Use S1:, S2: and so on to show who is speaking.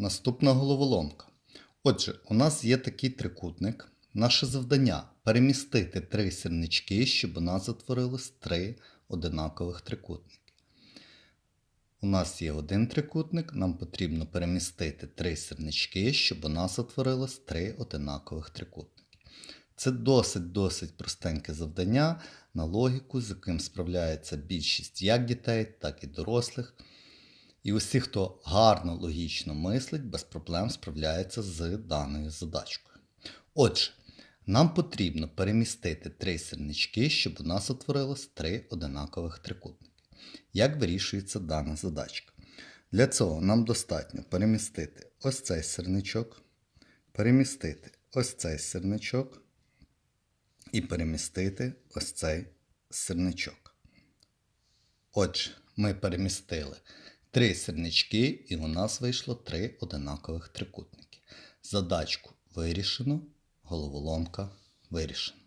S1: Наступна головоломка. Отже, у нас є такий трикутник. Наше завдання перемістити три сірнички, щоб у нас утворилось три одинакових трикутники. У нас є один трикутник, нам потрібно перемістити три сірнички, щоб у нас утворилось три одинакових трикутники. Це досить-досить простеньке завдання на логіку, з яким справляється більшість як дітей, так і дорослих. І усі, хто гарно логічно мислить, без проблем справляється з даною задачкою. Отже, нам потрібно перемістити три сірнички, щоб у нас утворилось три одинакових трикутники. Як вирішується дана задачка? Для цього нам достатньо перемістити ось цей сірничок, перемістити ось цей сірничок і перемістити ось цей сірничок. Отже, ми перемістили три сірнички, і у нас вийшло три одинакових трикутники. Задачку вирішено, головоломка вирішена.